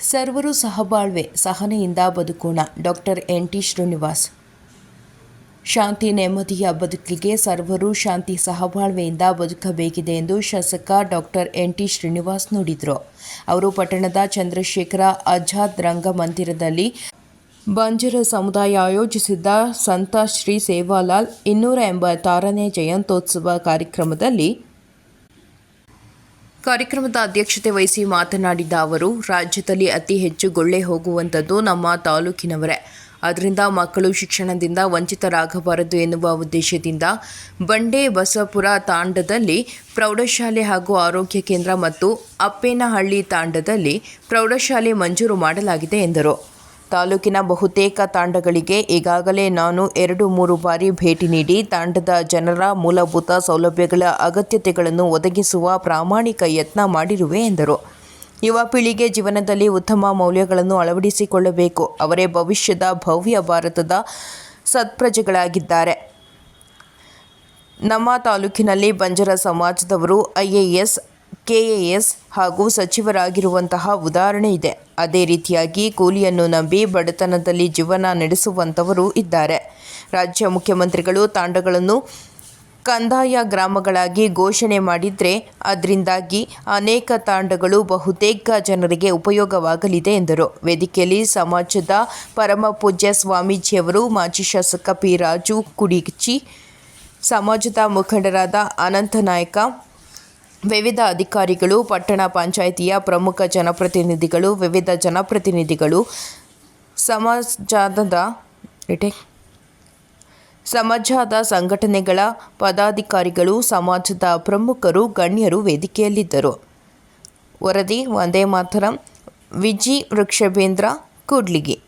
ಸರ್ವರು ಸಹಬಾಳ್ವೆ, ಸಹನೆಯಿಂದ ಬದುಕೋಣ. Doctor N T Srinivas. ಶಾಂತಿ ನೆಮ್ಮದಿಯ ಬದುಕಿಗೆ ಸರ್ವರು ಶಾಂತಿ ಸಹಬಾಳ್ವೆಯಿಂದ ಬದುಕಬೇಕಿದೆ ಎಂದು ಶಾಸಕ ಡಾಕ್ಟರ್ ಎನ್ ಟಿ ಶ್ರೀನಿವಾಸ್ ನುಡಿದರು. ಅವರು ಪಟ್ಟಣದ ಚಂದ್ರಶೇಖರ ಆಜಾದ್ ರಂಗಮಂದಿರದಲ್ಲಿ ಬಂಜರ ಸಮುದಾಯ ಆಯೋಜಿಸಿದ್ದ ಸಂತ ಶ್ರೀ ಸೇವಾಲಾಲ್ ಇನ್ನೂರ ಎಂಬತ್ತಾರನೇ ಜಯಂತ್ಯೋತ್ಸವ ಕಾರ್ಯಕ್ರಮದಲ್ಲಿ ಕಾರ್ಯಕ್ರಮದ ಅಧ್ಯಕ್ಷತೆ ವಹಿಸಿ ಮಾತನಾಡಿದ ಅವರು, ರಾಜ್ಯದಲ್ಲಿ ಅತಿ ಹೆಚ್ಚು ಗೊಳ್ಳೆ ಹೋಗುವಂಥದ್ದು ನಮ್ಮ ತಾಲೂಕಿನವರೇ. ಅದರಿಂದ ಮಕ್ಕಳು ಶಿಕ್ಷಣದಿಂದ ವಂಚಿತರಾಗಬಾರದು ಎನ್ನುವ ಉದ್ದೇಶದಿಂದ ಬಂಡೆ ಬಸಪುರ ತಾಂಡದಲ್ಲಿ ಪ್ರೌಢಶಾಲೆ ಹಾಗೂ ಆರೋಗ್ಯ ಕೇಂದ್ರ ಮತ್ತು ಅಪ್ಪೇನಹಳ್ಳಿ ತಾಂಡದಲ್ಲಿ ಪ್ರೌಢಶಾಲೆ ಮಂಜೂರು ಮಾಡಲಾಗಿದೆ ಎಂದರು. ತಾಲೂಕಿನ ಬಹುತೇಕ ತಾಂಡಗಳಿಗೆ ಈಗಾಗಲೇ ನಾನು ಎರಡು ಮೂರು ಬಾರಿ ಭೇಟಿ ನೀಡಿ ತಾಂಡದ ಜನರ ಮೂಲಭೂತ ಸೌಲಭ್ಯಗಳ ಅಗತ್ಯತೆಗಳನ್ನು ಒದಗಿಸುವ ಪ್ರಾಮಾಣಿಕ ಯತ್ನ ಮಾಡಿರುವೆ ಎಂದರು. ಯುವ ಪೀಳಿಗೆ ಜೀವನದಲ್ಲಿ ಉತ್ತಮ ಮೌಲ್ಯಗಳನ್ನು ಅಳವಡಿಸಿಕೊಳ್ಳಬೇಕು. ಅವರೇ ಭವಿಷ್ಯದ ಭವ್ಯ ಭಾರತದ ಸತ್ಪ್ರಜೆಗಳಾಗಿದ್ದಾರೆ. ನಮ್ಮ ತಾಲೂಕಿನಲ್ಲಿ ಬಂಜರ ಸಮಾಜದವರು ಐಎಎಸ್ ಕೆಎಎಸ್ ಹಾಗೂ ಸಚಿವರಾಗಿರುವಂತಹ ಉದಾಹರಣೆ ಇದೆ. ಅದೇ ರೀತಿಯಾಗಿ ಕೂಲಿಯನ್ನು ನಂಬಿ ಬಡತನದಲ್ಲಿ ಜೀವನ ನಡೆಸುವಂಥವರು ಇದ್ದಾರೆ. ರಾಜ್ಯ ಮುಖ್ಯಮಂತ್ರಿಗಳು ತಾಂಡಗಳನ್ನು ಕಂದಾಯ ಗ್ರಾಮಗಳಾಗಿ ಘೋಷಣೆ ಮಾಡಿದರೆ ಅದರಿಂದಾಗಿ ಅನೇಕ ತಾಂಡಗಳು ಬಹುತೇಕ ಜನರಿಗೆ ಉಪಯೋಗವಾಗಲಿದೆ ಎಂದರು. ವೇದಿಕೆಯಲ್ಲಿ ಸಮಾಜದ ಪರಮ ಪೂಜ್ಯ ಸ್ವಾಮೀಜಿಯವರು ಮಾಜಿ ಶಾಸಕ ಪಿ ರಾಜು ಕುಡಿಚಿ, ಸಮಾಜದ ಮುಖಂಡರಾದ ಅನಂತ ನಾಯಕ ವಿವಿಧ ಅಧಿಕಾರಿಗಳು, ಪಟ್ಟಣ ಪಂಚಾಯಿತಿಯ ಪ್ರಮುಖ ಜನಪ್ರತಿನಿಧಿಗಳು, ವಿವಿಧ ಜನಪ್ರತಿನಿಧಿಗಳು, ಸಮಾಜದ ಸಮಾಜದ ಸಂಘಟನೆಗಳ ಪದಾಧಿಕಾರಿಗಳು, ಸಮಾಜದ ಪ್ರಮುಖರು, ಗಣ್ಯರು ವೇದಿಕೆಯಲ್ಲಿದ್ದರು. ವರದಿ ಒಂದೇ ಮಾತರಂ, ವಿಜಿ ವೃಕ್ಷಭೇಂದ್ರ ಕೂಡ್ಲಿಗಿ.